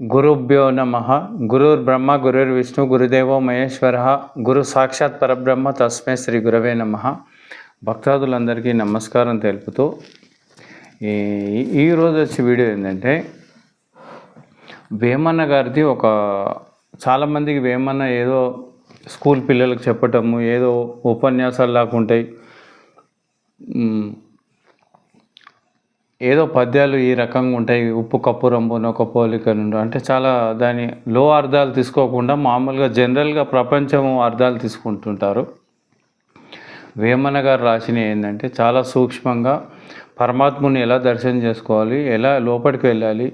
గురుభ్యో నమ. గురుర్ బ్రహ్మ గురుర్ విష్ణు గురుదేవో మహేశ్వర. గురు సాక్షాత్ పరబ్రహ్మ తస్మే శ్రీ గురవే నమ. భక్తాదులందరికీ నమస్కారం తెలుపుతూ ఈ ఈరోజు వచ్చే వీడియో ఏంటంటే వేమన్న గారిది ఒక చాలామందికి వేమన్న ఏదో స్కూల్ పిల్లలకు చెప్పటము ఏదో ఉపన్యాసాలు లాగా ఉంటాయి. ఏదో పద్యాలు ఈ రకంగా ఉంటాయి. ఉప్పు కప్పు రంబున ఒక పోలిక నుండి. అంటే చాలా దాని లో అర్థాలు తీసుకోకుండా మామూలుగా జనరల్గా ప్రపంచం అర్థాలు తీసుకుంటుంటారు. వేమన గారు రాసిన ఏంటంటే చాలా సూక్ష్మంగా పరమాత్ముని ఎలా దర్శనం చేసుకోవాలి ఎలా లోపలికి వెళ్ళాలి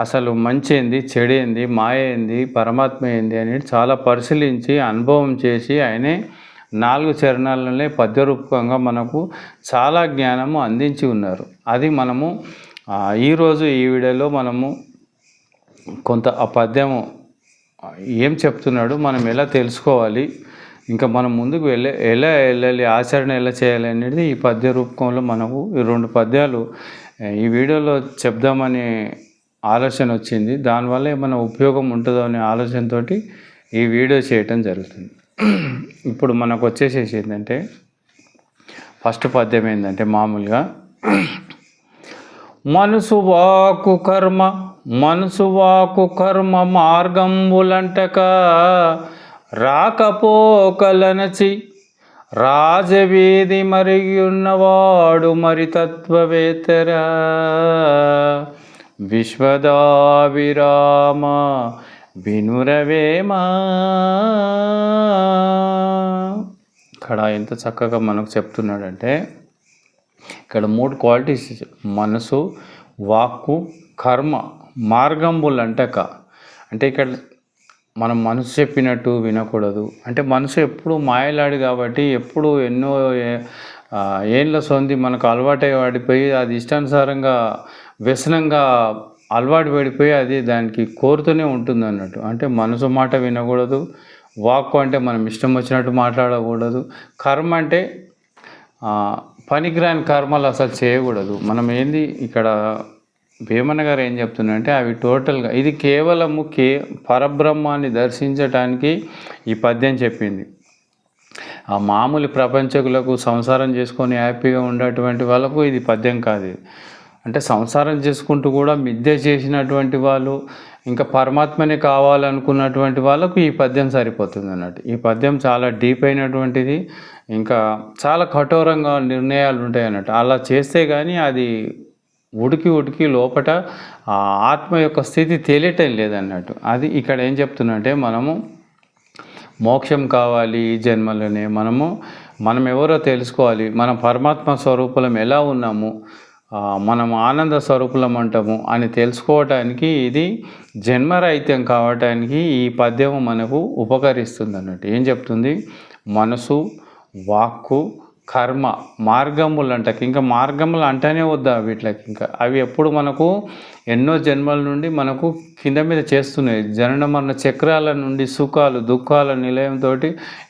అసలు మంచి ఏంది చెడు ఏంది మాయ ఏంది పరమాత్మ ఏంది అనేది చాలా పరిశీలించి అనుభవం చేసి ఆయనే నాలుగు చరణాలనే పద్యరూపకంగా మనకు చాలా జ్ఞానము అందించి ఉన్నారు. అది మనము ఈరోజు ఈ వీడియోలో మనము కొంత ఆ పద్యము ఏం చెప్తున్నాడు మనం ఎలా తెలుసుకోవాలి ఇంకా మనం ముందుకు వెళ్ళే ఎలా వెళ్ళాలి ఆచరణ ఎలా చేయాలి అనేది ఈ పద్య రూపంలో మనకు ఈ రెండు పద్యాలు ఈ వీడియోలో చెప్దామనే ఆలోచన వచ్చింది. దానివల్ల ఏమైనా ఉపయోగం ఉంటుందో అనే ఆలోచనతోటి ఈ వీడియో చేయటం జరుగుతుంది. ఇప్పుడు మనకు వచ్చేసేసి ఏంటంటే ఫస్ట్ పద్యం ఏంటంటే మామూలుగా మనసు వాకు కర్మ మనసు వాకు కర్మ మార్గంబులంటక రాకపోకలనచి రాజవీధి మరిగి ఉన్నవాడు మరి తత్వవేతర. విశ్వదావిరామ వినురవేమా? ఇక్కడ ఎంత చక్కగా మనకు చెప్తున్నాడంటే ఇక్కడ మూడు క్వాలిటీస్ మనసు వాక్కు కర్మ మార్గంబుల్ అంటక అంటే ఇక్కడ మనం మనసు చెప్పినట్టు వినకూడదు. అంటే మనసు ఎప్పుడు మాయలాడు కాబట్టి ఎప్పుడు ఎన్నో ఏండ్ల సొంది మనకు అలవాటై వాడిపోయి అది ఇష్టానుసారంగా వ్యసనంగా అలవాటు పడిపోయి అది దానికి కోరుతూనే ఉంటుంది అన్నట్టు. అంటే మనసు మాట వినకూడదు. వాక్కు అంటే మనం ఇష్టం వచ్చినట్టు మాట్లాడకూడదు. కర్మ అంటే పనికిరాని కర్మలు అసలు చేయకూడదు. మనం ఏంది ఇక్కడ భీమన్న గారు ఏం చెప్తున్నారంటే అవి టోటల్గా ఇది కేవలము కే పరబ్రహ్మాన్ని దర్శించటానికి ఈ పద్యం చెప్పింది. ఆ మామూలు ప్రపంచకులకు సంసారం చేసుకొని హ్యాపీగా ఉండేటువంటి వాళ్ళకు ఇది పద్యం కాదు అంటే సంసారం చేసుకుంటూ కూడా మిద్దె చేసినటువంటి వాళ్ళు ఇంకా పరమాత్మని కావాలనుకున్నటువంటి వాళ్ళకు ఈ పద్యం సరిపోతుంది అన్నట్టు. ఈ పద్యం చాలా డీప్ అయినటువంటిది. ఇంకా చాలా కఠోరంగా నిర్ణయాలు ఉంటాయి అన్నట్టు అలా చేస్తే కానీ అది ఉడికి ఉడికి లోపట ఆ ఆత్మ యొక్క స్థితి తెలియటం లేదన్నట్టు. అది ఇక్కడ ఏం చెప్తున్నా మనము మోక్షం కావాలి ఈ జన్మలోనే. మనము మనం ఎవరో తెలుసుకోవాలి. మనం పరమాత్మ స్వరూపులం ఎలా ఉన్నాము? మనం ఆనంద స్వరూపులం అంటాము అని తెలుసుకోవటానికి ఇది జన్మరహిత్యం కావటానికి ఈ పద్యము మనకు ఉపకరిస్తుంది అన్నట్టు ఏం చెప్తుంది? మనసు వాక్కు కర్మ మార్గములు అంటకి ఇంకా మార్గములు అంటేనే వద్దా వీటికి ఇంకా అవి ఎప్పుడు మనకు ఎన్నో జన్మల నుండి మనకు కింద మీద చేస్తున్నాయి. జనన మరణ చక్రాల నుండి సుఖాలు దుఃఖాల నిలయంతో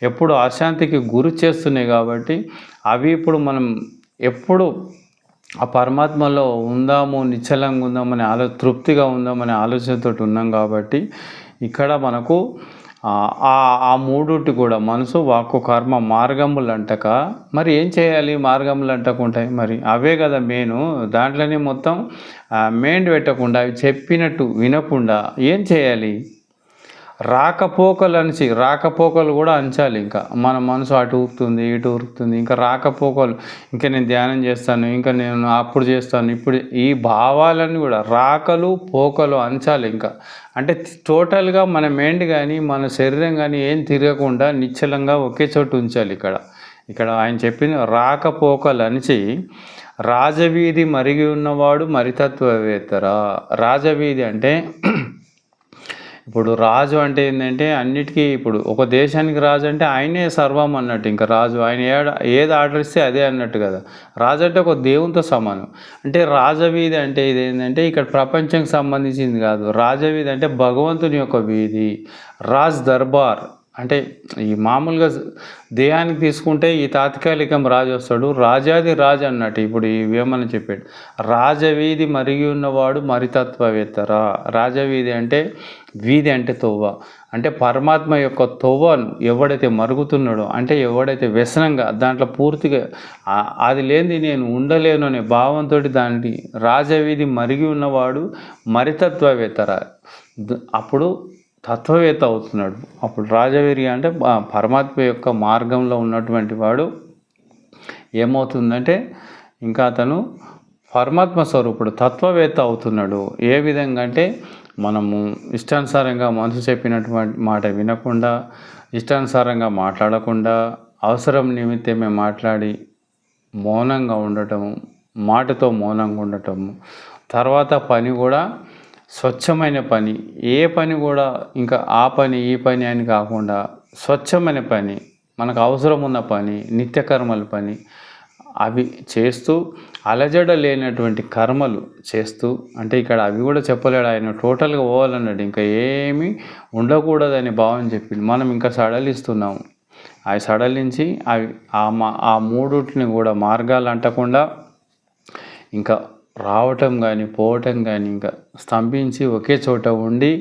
ఎప్పుడు అశాంతికి గురి చేస్తున్నాయి కాబట్టి అవి ఇప్పుడు మనం ఎప్పుడు ఆ పరమాత్మలో ఉందాము నిశ్చలంగా ఉందామనే ఆలో తృప్తిగా ఉందామనే ఆలోచనతో ఉన్నాం కాబట్టి ఇక్కడ మనకు ఆ ఆ- మూడుటి కూడా మనసు వాక్కు కర్మ మార్గములు అంటక మరి ఏం చేయాలి? మార్గములు అంటకుంటాయి మరి అవే కదా మెయిన్. దాంట్లోనే మొత్తం మెయిన్ పెట్టకుండా అవి చెప్పినట్టు వినకుండా ఏం చేయాలి? రాకపోకలు అనిచి రాకపోకలు కూడా అంచాలి ఇంకా. మన మనసు అటు ఊరుతుంది ఇటు ఊరుకుతుంది. ఇంకా రాకపోకలు ఇంకా నేను ధ్యానం చేస్తాను ఇంకా నేను అప్పుడు చేస్తాను ఇప్పుడు ఈ భావాలన్నీ కూడా రాకలు పోకలు అంచాలి ఇంకా. అంటే టోటల్గా మన మైండ్ కానీ మన శరీరం కానీ ఏం తిరగకుండా నిశ్చలంగా ఒకే చోటు ఉంచాలి ఇక్కడ. ఇక్కడ ఆయన చెప్పిన రాకపోకలు అనిచి రాజవీధి మరిగి ఉన్నవాడు మరితత్వవేత్తరా? రాజవీధి అంటే ఇప్పుడు రాజు అంటే ఏంటంటే అన్నిటికీ ఇప్పుడు ఒక దేశానికి రాజు అంటే ఆయనే సర్వం అన్నట్టు. ఇంకా రాజు ఆయన ఏడ ఏది ఆర్డర్ ఇస్తే అదే అన్నట్టు కదా. రాజు అంటే ఒక దేవునితో సమానం. అంటే రాజవీధి అంటే ఇది ఏంటంటే ఇక్కడ ప్రపంచంకి సంబంధించింది కాదు. రాజవీధి అంటే భగవంతుని యొక్క వీధి రాజ్ దర్బార్. అంటే ఈ మామూలుగా దేహానికి తీసుకుంటే ఈ తాత్కాలికం రాజు వస్తాడు. రాజాది రాజు అన్నట్టు ఇప్పుడు ఈ వేమని చెప్పాడు. రాజవీధి మరిగి ఉన్నవాడు మరితత్వవేత్తరా? రాజవీధి అంటే వీధి అంటే తొవ్వ అంటే పరమాత్మ యొక్క తొవ్వను ఎవడైతే మరుగుతున్నాడో అంటే ఎవడైతే వ్యసనంగా దాంట్లో పూర్తిగా అది లేనిది నేను ఉండలేను అనే భావంతో దాన్ని రాజవీధి మరిగి ఉన్నవాడు మరితత్వవేత్తరా? అప్పుడు తత్వవేత్త అవుతున్నాడు అప్పుడు రాజవీర్య అంటే పరమాత్మ యొక్క మార్గంలో ఉన్నటువంటి వాడు ఏమవుతుందంటే ఇంకా అతను పరమాత్మ స్వరూపుడు తత్వవేత్త అవుతున్నాడు. ఏ విధంగా అంటే మనము ఇష్టానుసారంగా మనసు చెప్పినటువంటి మాట వినకుండా ఇష్టానుసారంగా మాట్లాడకుండా అవసరం నిమిత్తమే మాట్లాడి మౌనంగా ఉండటం మాటతో మౌనంగా ఉండటము తర్వాత పని కూడా స్వచ్ఛమైన పని. ఏ పని కూడా ఇంకా ఆ పని ఈ పని అని కాకుండా స్వచ్ఛమైన పని మనకు అవసరం ఉన్న పని నిత్యకర్మల పని అవి చేస్తూ అలజడ లేనటువంటి కర్మలు చేస్తూ అంటే ఇక్కడ అవి కూడా చెప్పలేడు ఆయన టోటల్గా పోవాలన్నాడు. ఇంకా ఏమీ ఉండకూడదని భావం చెప్పింది మనం ఇంకా సడలిస్తున్నాము అవి సడలించి అవి ఆ మా ఆ మూడుటిని కూడా మార్గాలు అంటకుండా ఇంకా రావటం కానీ పోవటం కానీ ఇంకా స్తంభించి ఒకే చోట ఉండి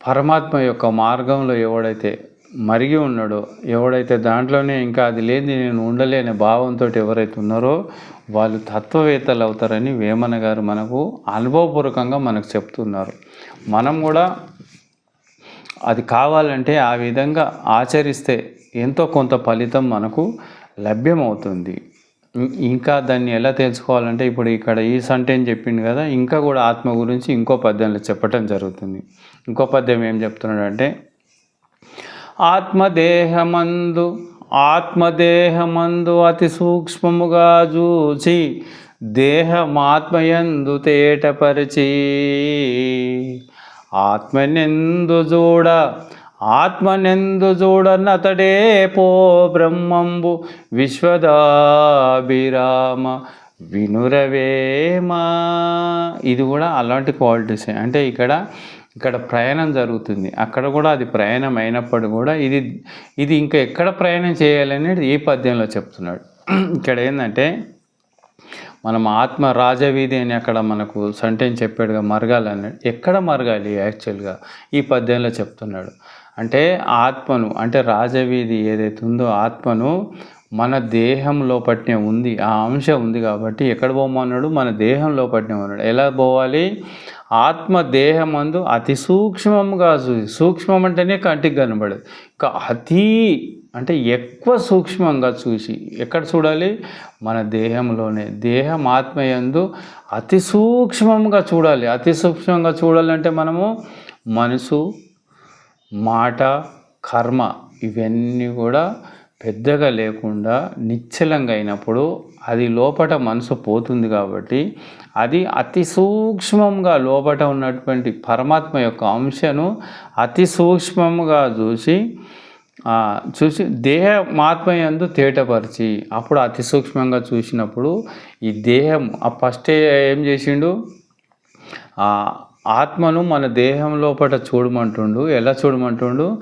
పరమాత్మ యొక్క మార్గంలో ఎవడైతే మరిగి ఉన్నాడో ఎవడైతే దాంట్లోనే ఇంకా అది లేని నేను ఉండలేని భావంతో ఎవరైతే ఉన్నారో వాళ్ళు తత్వవేత్తలు అవుతారని వేమన గారు మనకు అనుభవపూర్వకంగా మనకు చెప్తున్నారు. మనం కూడా అది కావాలంటే ఆ విధంగా ఆచరిస్తే ఎంతో కొంత ఫలితం మనకు లభ్యమవుతుంది. ఇంకా దాన్ని ఎలా తెలుసుకోవాలంటే ఇప్పుడు ఇక్కడ ఈ సంటేన్ చెప్పింది కదా ఇంకా కూడా ఆత్మ గురించి ఇంకో పద్యంలో చెప్పటం జరుగుతుంది. ఇంకో పద్యం ఏం చెప్తున్నాడంటే ఆత్మదేహమందు ఆత్మదేహమందు అతి సూక్ష్మముగా చూచి దేహమాత్మయందు తేటపరిచి ఆత్మనెందు చూడ ఆత్మనెందు చూడనతడే పో బ్రహ్మంబు విశ్వదాభిరామ వినురవేమా. ఇది కూడా అలాంటి క్వాలిటీసే. అంటే ఇక్కడ ఇక్కడ ప్రయాణం జరుగుతుంది. అక్కడ కూడా అది ప్రయాణం అయినప్పుడు కూడా ఇది ఇది ఇంకా ఎక్కడ ప్రయాణం చేయాలనేది ఈ పద్యంలో చెప్తున్నాడు. ఇక్కడ ఏంటంటే మనం ఆత్మ రాజవీధి అని అక్కడ మనకు సంటేన్ చెప్పాడుగా మరగాలని ఎక్కడ మరగాలి యాక్చువల్గా? ఈ పద్యంలో చెప్తున్నాడు. అంటే ఆత్మను అంటే రాజవీధి ఏదైతే ఉందో ఆత్మను మన దేహం లోపట్నే ఉంది ఆ అంశం ఉంది కాబట్టి ఎక్కడ పోమన్నాడు మన దేహం లోపట్నే ఉన్నాడు. ఎలా పోవాలి? ఆత్మ దేహమందు అతి సూక్ష్మంగా చూసి సూక్ష్మం అంటేనే కంటికి కనబడదు. ఇంకా అతి అంటే ఎక్కువ సూక్ష్మంగా చూసి ఎక్కడ చూడాలి? మన దేహంలోనే. దేహం ఆత్మయందు అతి సూక్ష్మంగా చూడాలి. అతి సూక్ష్మంగా చూడాలంటే మనము మనసు మాట కర్మ ఇవన్నీ కూడా పెద్దగా లేకుండా నిశ్చలంగా అయినప్పుడు అది లోపట మనసు పోతుంది కాబట్టి అది అతి సూక్ష్మంగా లోపట ఉన్నటువంటి పరమాత్మ యొక్క అంశను అతి సూక్ష్మంగా చూసి చూసి చూసి దేహమాత్మయందు తేటపరిచి అప్పుడు అతి సూక్ష్మంగా చూసినప్పుడు ఈ దేహం ఆ ఫస్ట్ ఏం చేసిండు? ఆత్మను మన దేహం లోపల చూడమంటుండు. ఎలా చూడమంటుండు?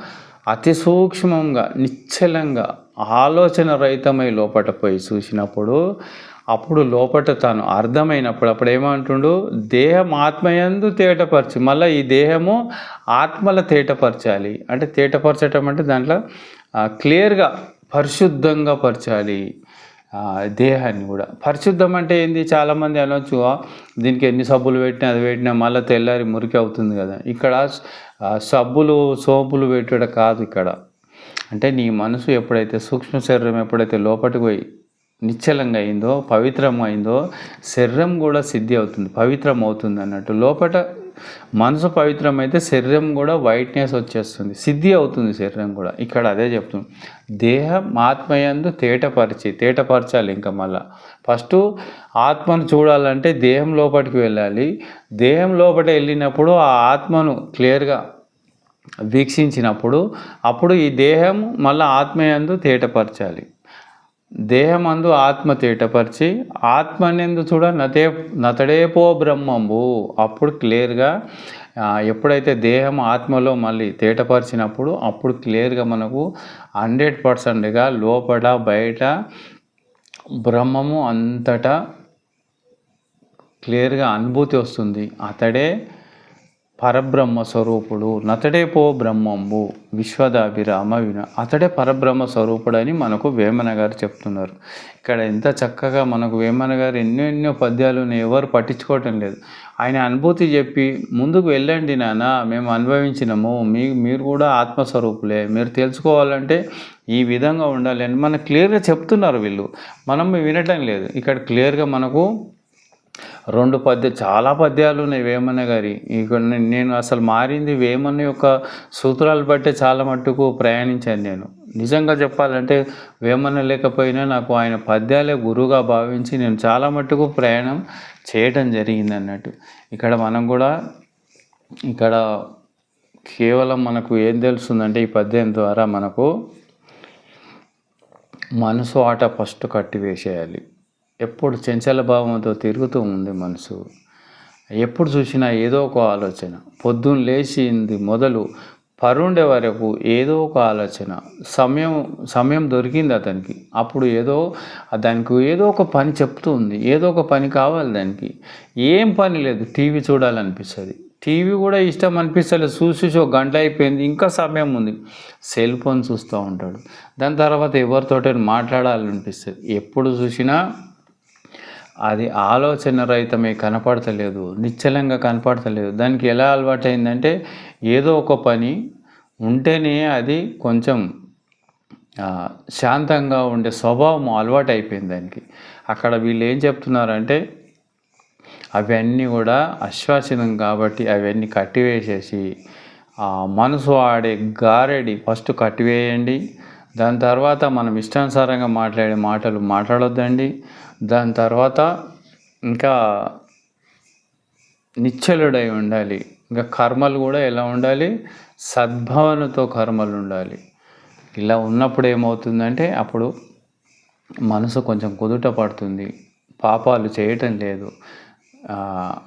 అతి సూక్ష్మంగా నిశ్చలంగా ఆలోచన రహితమై లోపట పోయి చూసినప్పుడు అప్పుడు లోపట తాను అర్థమైనప్పుడు అప్పుడు ఏమంటుండు? దేహం ఆత్మయందు తేటపరచు మళ్ళీ ఈ దేహము ఆత్మల తేటపరచాలి. అంటే తేటపరచటం అంటే దాంట్లో క్లియర్గా పరిశుద్ధంగా పరచాలి. దేహాన్ని కూడా. పరిశుద్ధం అంటే ఏంది? చాలామంది అనొచ్చు దీనికి ఎన్ని సబ్బులు పెట్టినా అది పెట్టినా మళ్ళీ తెల్లారి మురికి అవుతుంది కదా. ఇక్కడ సబ్బులు సోపులు పెట్టడం కాదు ఇక్కడ. అంటే నీ మనసు ఎప్పుడైతే సూక్ష్మ శరీరం ఎప్పుడైతే లోపలికి పోయి నిశ్చలంగా అయిందో పవిత్రం అయిందో శరీరం కూడా సిద్ధి అవుతుంది పవిత్రం అవుతుంది అన్నట్టు. లోపల మనసు పవిత్రమైతే శరీరం కూడా వైట్నెస్ వచ్చేస్తుంది. సిద్ధి అవుతుంది శరీరం కూడా. ఇక్కడ అదే చెప్తుంది. దేహం ఆత్మయందు తేటపరిచి తేటపరచాలి ఇంకా మళ్ళా. ఫస్ట్ ఆత్మను చూడాలంటే దేహం లోపలికి వెళ్ళాలి. దేహం లోపల వెళ్ళినప్పుడు ఆ ఆత్మను క్లియర్గా వీక్షించినప్పుడు అప్పుడు ఈ దేహం మళ్ళీ ఆత్మయందు తేటపరచాలి. దేహమందు ఆత్మ తేటపరిచి ఆత్మనేందు చూడ నతే నతడేపో బ్రహ్మంబు. అప్పుడు క్లియర్గా ఎప్పుడైతే దేహం ఆత్మలో మళ్ళీ తేటపరిచినప్పుడు అప్పుడు క్లియర్గా మనకు హండ్రెడ్ పర్సెంట్గా లోపల బయట బ్రహ్మము అంతటా క్లియర్గా అనుభూతి వస్తుంది. అతడే పరబ్రహ్మ స్వరూపుడు నతడే పో బ్రహ్మంబు విశ్వదాభిరామ విన అతడే పరబ్రహ్మ స్వరూపుడని మనకు వేమన గారు చెప్తున్నారు. ఇక్కడ ఎంత చక్కగా మనకు వేమన గారు ఎన్నో ఎన్నో పద్యాలు ఎవరు పట్టించుకోవటం లేదు. ఆయన అనుభూతి చెప్పి ముందుకు వెళ్ళండి నాన్న మేము అనుభవించినాము మీ మీరు కూడా ఆత్మస్వరూపులే. మీరు తెలుసుకోవాలంటే ఈ విధంగా ఉండాలి అని మనకు క్లియర్గా చెప్తున్నారు వీళ్ళు. మనం వినటం లేదు. ఇక్కడ క్లియర్గా మనకు రెండు పద్య చాలా పద్యాలు ఉన్నాయి వేమన్న గారి. ఇక నేను అసలు మారింది వేమన్న యొక్క సూత్రాలు బట్టే చాలా మట్టుకు ప్రయాణించాను నేను. నిజంగా చెప్పాలంటే వేమన్న లేకపోయినా నాకు ఆయన పద్యాలే గురువుగా భావించి నేను చాలా మట్టుకు ప్రయాణం చేయటం జరిగింది అన్నట్టు. ఇక్కడ మనం కూడా ఇక్కడ కేవలం మనకు ఏం తెలుస్తుందంటే ఈ పద్యం ద్వారా మనకు మనసు ఆట ఫస్ట్ కట్టివేసేయాలి. ఎప్పుడు చెంచల భావంతో తిరుగుతూ ఉంది మనసు. ఎప్పుడు చూసినా ఏదో ఒక ఆలోచన. పొద్దున్న లేచింది మొదలు పరుండే వరకు ఏదో ఒక ఆలోచన. సమయం సమయం దొరికింది అతనికి. అప్పుడు ఏదో దానికి ఏదో ఒక పని చెప్తూ ఉంది ఏదో ఒక పని కావాలి దానికి. ఏం పని లేదు. టీవీ చూడాలనిపిస్తుంది. టీవీ కూడా ఇష్టం అనిపిస్తలేదు. చూసి చూ ఒక గంట అయిపోయింది. ఇంకా సమయం ఉంది. సెల్ ఫోన్ చూస్తూ ఉంటాడు. దాని తర్వాత ఎవరితోటి మాట్లాడాలనిపిస్తుంది. ఎప్పుడు చూసినా అది ఆలోచన రహితమే కనపడతలేదు నిశ్చలంగా కనపడతలేదు. దానికి ఎలా అలవాటైందంటే ఏదో ఒక పని ఉంటేనే అది కొంచెం శాంతంగా ఉండే స్వభావం అలవాటు అయిపోయింది దానికి. అక్కడ వీళ్ళు ఏం చెప్తున్నారంటే అవన్నీ కూడా అశ్వాసితం కాబట్టి అవన్నీ కట్టివేసేసి మనసు ఆడే గారెడి ఫస్ట్ కట్టివేయండి. దాని తర్వాత మనం ఇష్టానుసారంగా మాట్లాడే మాటలు మాట్లాడొద్దండి. దాని తర్వాత ఇంకా నిశ్చలుడై ఉండాలి. ఇంకా కర్మలు కూడా ఎలా ఉండాలి? సద్భావనతో కర్మలు ఉండాలి. ఇలా ఉన్నప్పుడు ఏమవుతుందంటే అప్పుడు మనసు కొంచెం కుదుట పడుతుంది. పాపాలు చేయటం లేదు.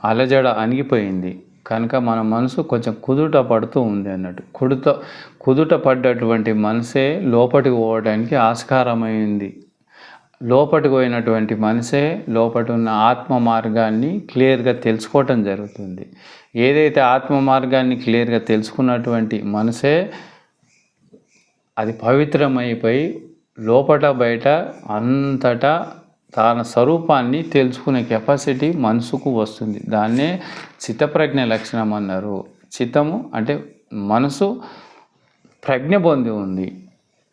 అలజడ అణిగిపోయింది. కనుక మన మనసు కొంచెం కుదుట పడుతూ ఉంది అన్నట్టు. కుదుట కుదుట పడ్డటువంటి మనసే లోపలికి పోవడానికి ఆస్కారమైంది. లోపలికి పోయినటువంటి మనసే లోపట ఉన్న ఆత్మ మార్గాన్ని క్లియర్గా తెలుసుకోవటం జరుగుతుంది. ఏదైతే ఆత్మ మార్గాన్ని క్లియర్గా తెలుసుకున్నటువంటి మనసే అది పవిత్రమైపోయి లోపట బయట అంతటా తన స్వరూపాన్ని తెలుసుకునే కెపాసిటీ మనసుకు వస్తుంది. దాన్నే చిత్తప్రజ్ఞ లక్షణం అన్నారు. చిత్తము అంటే మనసు ప్రజ్ఞ పొంది ఉంది.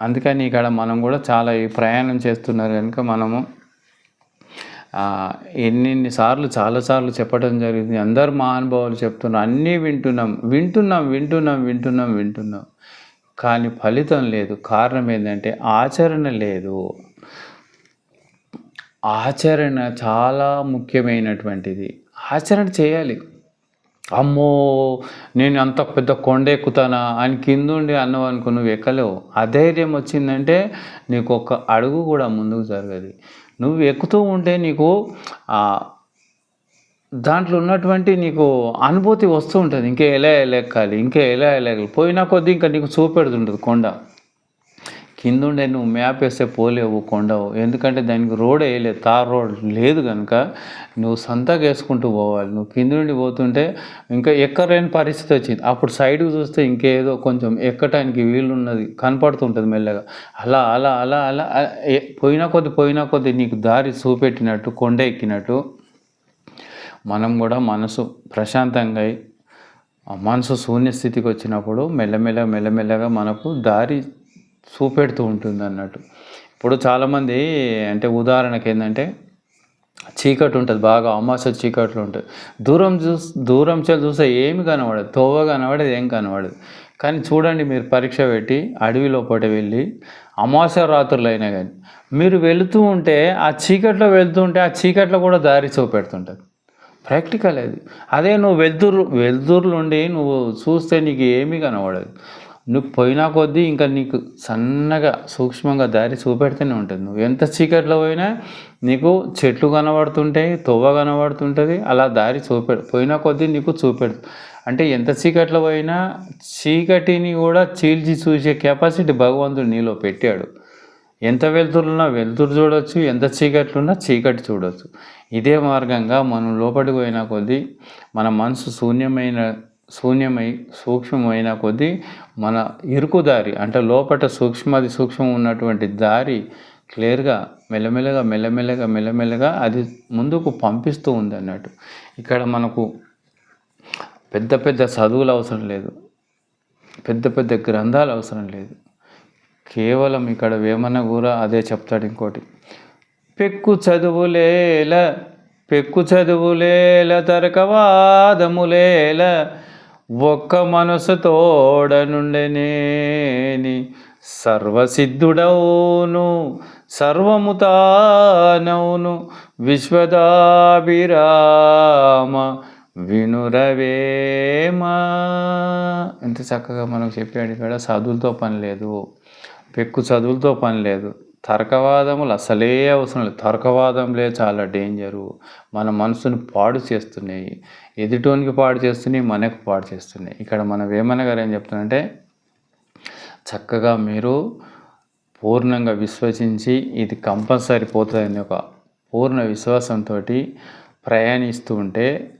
అందుకని ఇక్కడ మనం కూడా చాలా ఈ ప్రయాణం చేస్తున్నారు కనుక మనము ఆ, ఎన్నెన్ని సార్లు చాలాసార్లు చెప్పడం జరిగింది. అందరు మహానుభావులు చెప్తున్నారు అన్నీ వింటున్నాం వింటున్నాం వింటున్నాం వింటున్నాం వింటున్నాం. కానీ ఫలితం లేదు. కారణం ఏంటంటే ఆచరణ లేదు. ఆచరణ చాలా ముఖ్యమైనటువంటిది. ఆచరణ చేయాలి. అమ్మో నేను అంత పెద్ద కొండ ఎక్కుతానా అని కింద ఉండి అన్నావు అనుకో నువ్వు ఎక్కలేవు. అధైర్యం వచ్చిందంటే నీకు ఒక అడుగు కూడా ముందుకు జరగదు. నువ్వు ఎక్కుతూ ఉంటే నీకు దాంట్లో ఉన్నటువంటి నీకు అనుభూతి వస్తూ ఉంటుంది. ఇంకా ఎలా ఎలా ఎక్కాలి ఇంకా ఎలా ఎలా ఎక్కాలి పోయినా కొద్దీ ఇంకా నీకు చూపెడుతుంటుంది కొండ. కిందుండే నువ్వు మ్యాప్ వేస్తే పోలేవు కొండవు. ఎందుకంటే దానికి రోడ్ వేయలేదు. తార్ రోడ్ లేదు కనుక నువ్వు సంతగా వేసుకుంటూ పోవాలి. నువ్వు కింద నుండి పోతుంటే ఇంకా ఎక్కలేని పరిస్థితి వచ్చింది. అప్పుడు సైడ్కి చూస్తే ఇంకేదో కొంచెం ఎక్కటానికి వీలున్నది కనపడుతుంటుంది మెల్లగా. అలా అలా అలా అలా పోయినా కొద్ది పోయినా కొద్ది నీకు దారి చూపెట్టినట్టు కొండ ఎక్కినట్టు మనం కూడా మనసు ప్రశాంతంగా ఆ మనసు శూన్య స్థితికి వచ్చినప్పుడు మెల్లమెల్ల మెల్లమెల్లగా మనకు దారి చూపెడుతూ ఉంటుంది అన్నట్టు ఇప్పుడు చాలామంది అంటే ఉదాహరణకి ఏంటంటే చీకటి ఉంటుంది బాగా అమాస చీకట్లు ఉంటుంది. దూరం చూస్ దూరం చేసి చూస్తే ఏమి కనబడదు తోవ కనబడదు ఏం కనబడదు. కానీ చూడండి మీరు పరీక్ష పెట్టి అడవి లోపల వెళ్ళి అమాస రాత్రులు అయినా కానీ మీరు వెళుతూ ఉంటే ఆ చీకట్లో వెళ్తూ ఉంటే ఆ చీకట్లో కూడా దారి చూపెడుతుంటుంది. ప్రాక్టికల్ అది. అదే నువ్వు వెళ్తురు వెళ్తురులు ఉండి నువ్వు చూస్తే నీకు ఏమీ కనబడదు. నువ్వు పోయినా కొద్దీ ఇంకా నీకు సన్నగా సూక్ష్మంగా దారి చూపెడుతూనే ఉంటుంది. నువ్వు ఎంత చీకట్లో పోయినా నీకు చెట్లు కనబడుతుంటాయి తొవ్వ కనబడుతుంటుంది అలా దారి చూపెడు. పోయినా కొద్దీ నీకు చూపెడు. అంటే ఎంత చీకట్లో పోయినా చీకటిని కూడా చీల్చి చూసే కెపాసిటీ భగవంతుడు నీలో పెట్టాడు. ఎంత వెలుతురున్నా వెలుతురు చూడవచ్చు ఎంత చీకట్లున్నా చీకటి చూడవచ్చు ఇదే మార్గంగా మనం లోపలికి పోయిన కొద్దీ మన మనసు శూన్యమైన శూన్యమై సూక్ష్మమైన కొద్దీ మన ఇరుకు దారి అంటే లోపల సూక్ష్మది సూక్ష్మం ఉన్నటువంటి దారి క్లియర్గా మెల్లమెల్లగా మెల్లమెల్లగా మెల్లమెల్లగా అది ముందుకు పంపిస్తూ ఉంది అన్నట్టు. ఇక్కడ మనకు పెద్ద పెద్ద చదువులు అవసరం లేదు. పెద్ద పెద్ద గ్రంథాలు అవసరం లేదు. కేవలం ఇక్కడ వేమన కూడా అదే చెప్తాడు ఇంకోటి. పెక్కు చదువులేల పెక్కు చదువులేల తరకవాదములేల ఒక్క మనసు తోడనుండెనేని సర్వసిద్ధుడవును సర్వముతానవును విశ్వదాభిరామ వినురవేమా. ఎంత చక్కగా మనకు చెప్పాడు ఇక్కడ చదువులతో పని లేదు పెక్కు చదువులతో పని లేదు. తర్కవాదములు అసలే అవసరం లేదు. తర్కవాదంలే చాలా డేంజరు. మన మనసును పాడు చేస్తున్నాయి. ఎదుటోనికి పాడు చేస్తున్నాయి మనకు పాడు చేస్తున్నాయి. ఇక్కడ మన వేమన గారు ఏం చెప్తున్నారంటే చక్కగా మీరు పూర్ణంగా విశ్వసించి ఇది కంపల్సరీ పోతుందని ఒక పూర్ణ విశ్వాసంతో ప్రయాణిస్తూ ఉంటే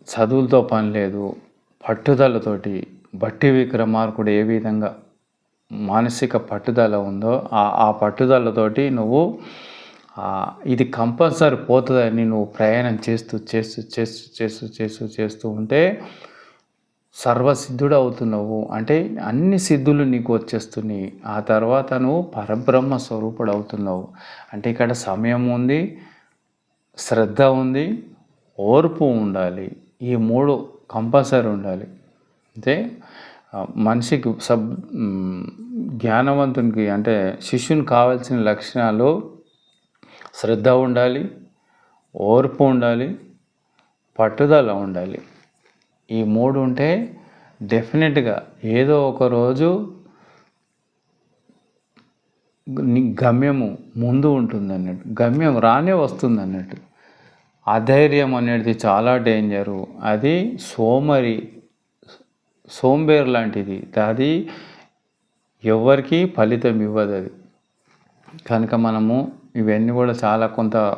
చదువులతో పని లేదు. పట్టుదలతోటి బట్టి విక్రమార్కుడు ఏ విధంగా మానసిక పట్టుదల ఉందో ఆ పట్టుదలతోటి నువ్వు ఇది కంపల్సరీ పోతుందని నువ్వు ప్రయాణం చేస్తూ చేస్తూ చేస్తూ చేస్తూ చేస్తూ చేస్తూ ఉంటే సర్వసిద్ధుడు అవుతున్నావు అంటే అన్ని సిద్ధులు నీకు వచ్చేస్తున్నాయి. ఆ తర్వాత నువ్వు పరబ్రహ్మ స్వరూపుడు అవుతున్నావు అంటే ఇక్కడ సమయం ఉంది శ్రద్ధ ఉంది ఓర్పు ఉండాలి. ఈ మూడు కంపల్సరీ ఉండాలి. అంటే మనిషికి సబ్ జ్ఞానవంతునికి అంటే శిష్యుని కావాల్సిన లక్షణాలు శ్రద్ధ ఉండాలి ఓర్పు ఉండాలి పట్టుదల ఉండాలి. ఈ మూడు ఉంటే డెఫినెట్గా ఏదో ఒక రోజు గమ్యము ముందు ఉంటుంది అన్నట్టు గమ్యం రానే వస్తుంది అన్నట్టు అధైర్యం అనేది చాలా డేంజరు. అది సోమరి సోంబేర్ లాంటిది. అది ఎవరికి ఫలితం ఇవ్వదు అది. కనుక మనము ఇవన్నీ కూడా చాలా కొంత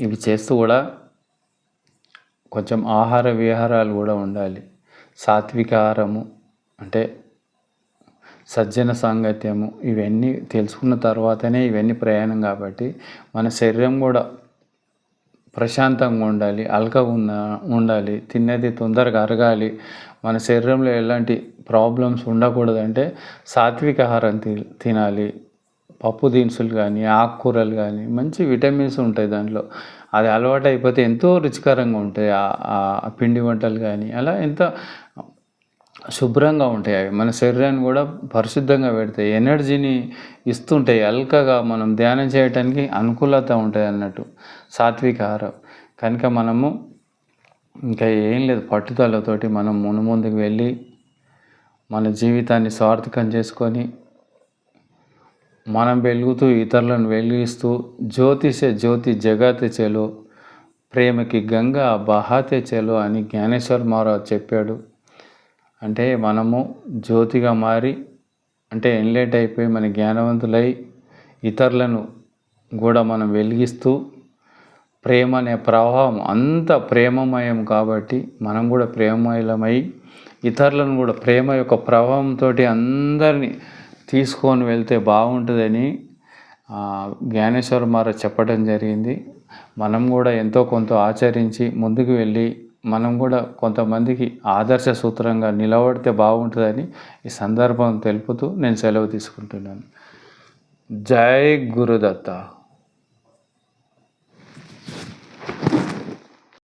ఇవి చేస్తూ కూడా కొంచెం ఆహార విహారాలు కూడా ఉండాలి. సాత్విక ఆహారము అంటే సజ్జన సాంగత్యము ఇవన్నీ తెలుసుకున్న తర్వాతనే ఇవన్నీ ప్రయాణం కాబట్టి మన శరీరం కూడా ప్రశాంతంగా ఉండాలి అలకగా ఉన్న ఉండాలి తిన్నది తొందరగా అరగాలి. మన శరీరంలో ఎలాంటి ప్రాబ్లమ్స్ ఉండకూడదంటే సాత్విక ఆహారం తి తినాలి. పప్పు దినుసులు కానీ ఆకుకూరలు కానీ మంచి విటమిన్స్ ఉంటాయి దాంట్లో. అది అలవాటు అయిపోతే ఎంతో రుచికరంగా ఉంటాయి. ఆ పిండి వంటలు కానీ అలా ఎంత శుభ్రంగా ఉంటాయి అవి. మన శరీరాన్ని కూడా పరిశుద్ధంగా పెడతాయి. ఎనర్జీని ఇస్తుంటాయి. అల్కగా మనం ధ్యానం చేయడానికి అనుకూలత ఉంటుంది అన్నట్టు. సాత్విక ఆహారం కనుక మనము ఇంకా ఏం లేదు పట్టుదలతోటి మనం మును ముందుకు వెళ్ళి మన జీవితాన్ని సార్థకం చేసుకొని మనం వెలుగుతూ ఇతరులను వెలిగిస్తూ జ్యోతిష జ్యోతి జగత్ చెలో ప్రేమకి గంగా బహాతే చెలో అని జ్ఞానేశ్వర్ మహారాజ్ చెప్పాడు. అంటే మనము జ్యోతిగా మారి అంటే ఎన్లైట్ అయిపోయి మన జ్ఞానవంతులై ఇతరులను కూడా మనం వెలిగిస్తూ ప్రేమ అనే ప్రవాహం అంత ప్రేమమయం కాబట్టి మనం కూడా ప్రేమమయమై ఇతరులను కూడా ప్రేమ యొక్క ప్రభావంతో అందరినీ తీసుకొని వెళ్తే బాగుంటుందని జ్ఞానేశ్వర మార చెప్పడం జరిగింది. మనం కూడా ఎంతో కొంత ఆచరించి ముందుకు వెళ్ళి మనం కూడా కొంతమందికి ఆదర్శ సూత్రంగా నిలబడితే బాగుంటుందని ఈ సందర్భం తెలుపుతూ నేను సెలవు తీసుకుంటున్నాను. జై గురుదత్త.